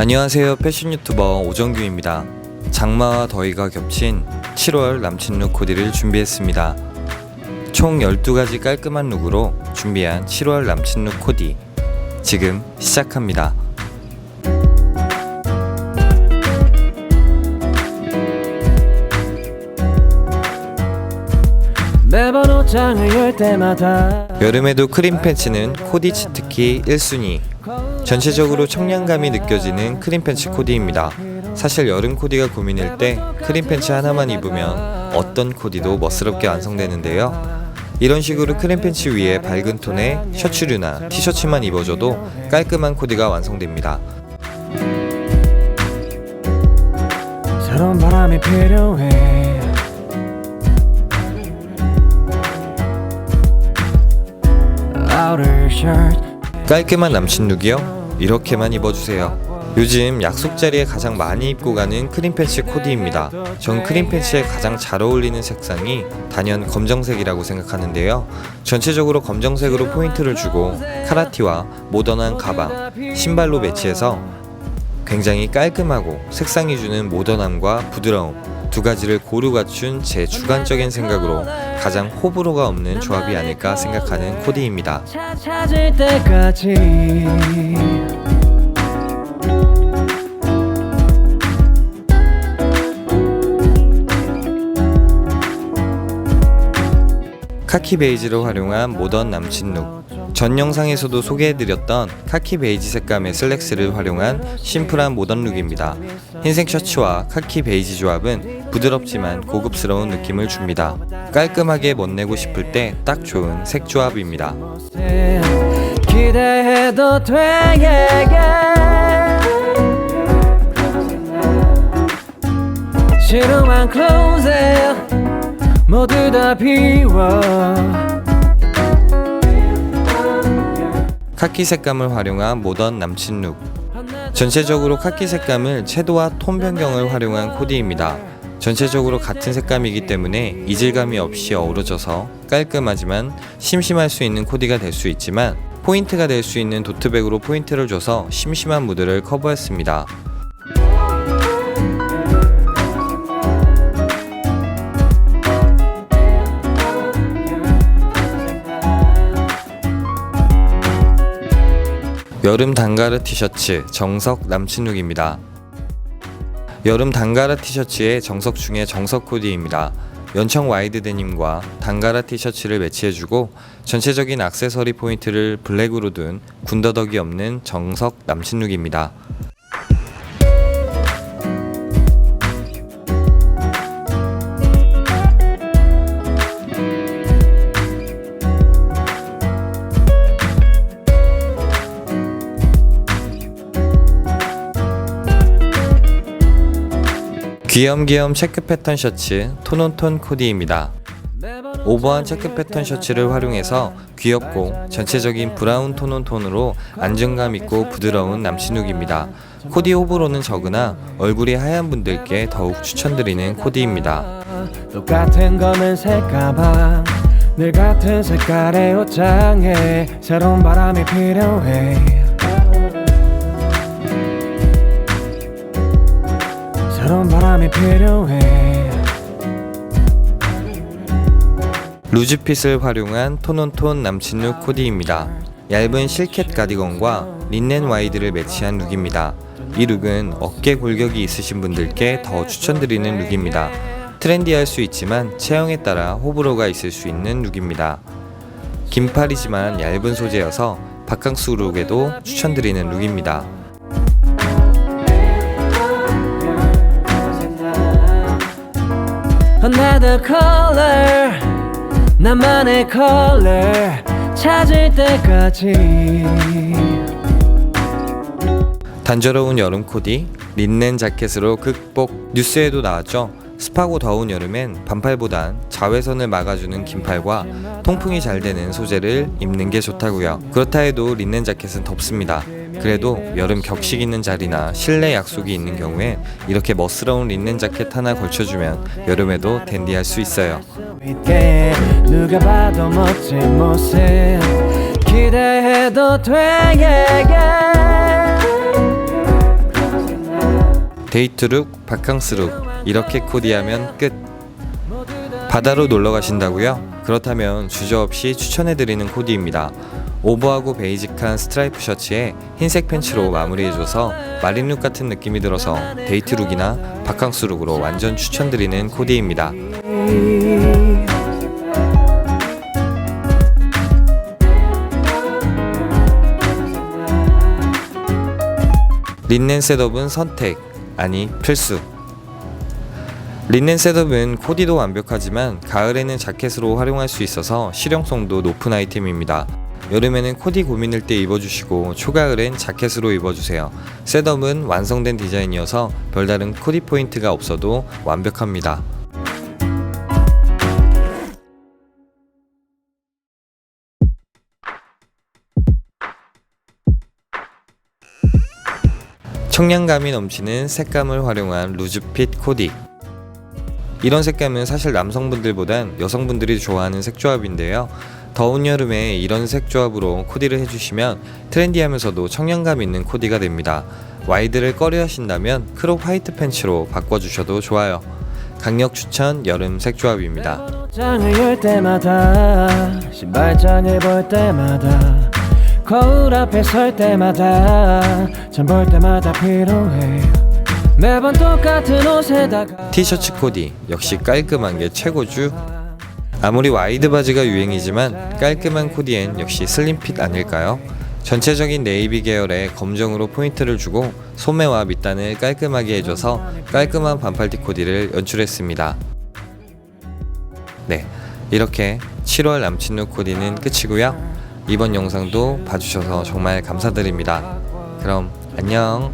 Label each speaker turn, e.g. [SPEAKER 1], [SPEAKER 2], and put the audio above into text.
[SPEAKER 1] 안녕하세요 패션 유튜버 오정규입니다. 장마와 더위가 겹친 7월 남친 룩 코디를 준비했습니다. 총 12가지 깔끔한 룩으로 준비한 7월 남친 룩 코디 지금 시작합니다.
[SPEAKER 2] 매번 옷장을 열 때마다
[SPEAKER 1] 여름에도 크림 팬츠는 코디 치트키 1순위 전체적으로 청량감이 느껴지는 크림 팬츠 코디입니다. 사실 여름 코디가 고민일 때 크림 팬츠 하나만 입으면 어떤 코디도 멋스럽게 완성되는데요. 이런 식으로 크림 팬츠 위에 밝은 톤의 셔츠류나 티셔츠만 입어줘도 깔끔한 코디가 완성됩니다.
[SPEAKER 2] 새로운 바람이 필요해 Outer shirt
[SPEAKER 1] 깔끔한 남친 룩이요? 이렇게만 입어주세요. 요즘 약속 자리에 가장 많이 입고 가는 크림 팬츠 코디입니다. 전 크림 팬츠에 가장 잘 어울리는 색상이 단연 검정색이라고 생각하는데요. 전체적으로 검정색으로 포인트를 주고 카라티와 모던한 가방, 신발로 매치해서 굉장히 깔끔하고 색상이 주는 모던함과 부드러움 두 가지를 고루 갖춘 제 주관적인 생각으로 가장 호불호가 없는 조합이 아닐까 생각하는 코디입니다. 카키 베이지를 활용한 모던 남친 룩. 전 영상에서도 소개해드렸던 카키 베이지 색감의 슬랙스를 활용한 심플한 모던 룩입니다. 흰색 셔츠와 카키 베이지 조합은 부드럽지만 고급스러운 느낌을 줍니다. 깔끔하게 멋내고 싶을 때 딱 좋은 색 조합입니다.
[SPEAKER 2] 모두 다 비워
[SPEAKER 1] 카키 색감을 활용한 모던 남친 룩. 전체적으로 카키 색감을 채도와 톤 변경을 활용한 코디입니다. 전체적으로 같은 색감이기 때문에 이질감이 없이 어우러져서 깔끔하지만 심심할 수 있는 코디가 될 수 있지만 포인트가 될 수 있는 도트백으로 포인트를 줘서 심심한 무드를 커버했습니다. 여름 단가르 티셔츠 정석 남친룩입니다. 여름 단가라 티셔츠의 정석 중에 정석 코디입니다. 연청 와이드 데님과 단가라 티셔츠를 매치해주고 전체적인 액세서리 포인트를 블랙으로 둔 군더더기 없는 정석 남친룩입니다. 귀염귀염 체크 패턴 셔츠 톤온톤 코디입니다. 오버한 체크 패턴 셔츠를 활용해서 귀엽고 전체적인 브라운 톤온 톤으로 안정감 있고 부드러운 남친룩입니다. 코디 호불호는 적으나 얼굴이 하얀 분들께 더욱 추천드리는 코디입니다.
[SPEAKER 2] 똑같은 검은 색 가방 늘 같은 색깔의 옷장에 새로운 바람이 필요해 필요해
[SPEAKER 1] 루즈핏을 활용한 톤온톤 남친룩 코디입니다. 얇은 실켓 가디건과 린넨 와이드를 매치한 룩입니다. 이 룩은 어깨 골격이 있으신 분들께 더 추천드리는 룩입니다. 트렌디할 수 있지만 체형에 따라 호불호가 있을 수 있는 룩입니다. 긴팔이지만 얇은 소재여서 바캉스 룩에도 추천드리는 룩입니다.
[SPEAKER 2] Another color 나만의 color 찾을 때까지
[SPEAKER 1] 단조로운 여름 코디, 린넨 자켓으로 극복. 뉴스에도 나왔죠. 습하고 더운 여름엔 반팔보단 자외선을 막아주는 긴팔과 통풍이 잘 되는 소재를 입는 게 좋다고요. 그렇다 해도 린넨 자켓은 덥습니다. 그래도 여름 격식 있는 자리나 실내 약속이 있는 경우에 이렇게 멋스러운 린넨 자켓 하나 걸쳐주면 여름에도 댄디할 수 있어요.
[SPEAKER 2] 누가 봐도 멋진 모습 기대해도 돼.
[SPEAKER 1] 데이트룩, 바캉스룩 이렇게 코디하면 끝. 바다로 놀러 가신다고요? 그렇다면 주저 없이 추천해드리는 코디입니다. 오버하고 베이직한 스트라이프 셔츠에 흰색 팬츠로 마무리해줘서 마린룩 같은 느낌이 들어서 데이트룩이나 바캉스룩으로 완전 추천드리는 코디입니다. 린넨 셋업은 선택, 아니 필수. 린넨 셋업은 코디도 완벽하지만 가을에는 자켓으로 활용할 수 있어서 실용성도 높은 아이템입니다. 여름에는 코디 고민일 때 입어주시고 초가을엔 자켓으로 입어주세요. 셋업은 완성된 디자인이어서 별다른 코디 포인트가 없어도 완벽합니다. 청량감이 넘치는 색감을 활용한 루즈핏 코디. 이런 색감은 사실 남성분들보단 여성분들이 좋아하는 색조합인데요. 더운 여름에 이런 색 조합으로 코디를 해주시면 트렌디하면서도 청량감 있는 코디가 됩니다. 와이드를 꺼려 하신다면 크롭 화이트 팬츠로 바꿔주셔도 좋아요. 강력 추천 여름 색 조합입니다.
[SPEAKER 2] 볼 때마다 거울 앞에 설 때마다 참볼 때마다 필요해 매번 똑같은 옷에다가
[SPEAKER 1] 티셔츠 코디 역시 깔끔한 게 최고죠. 아무리 와이드 바지가 유행이지만 깔끔한 코디엔 역시 슬림핏 아닐까요? 전체적인 네이비 계열의 검정으로 포인트를 주고 소매와 밑단을 깔끔하게 해줘서 깔끔한 반팔티 코디를 연출했습니다. 네, 이렇게 7월 남친룩 코디는 끝이고요. 이번 영상도 봐주셔서 정말 감사드립니다. 그럼 안녕.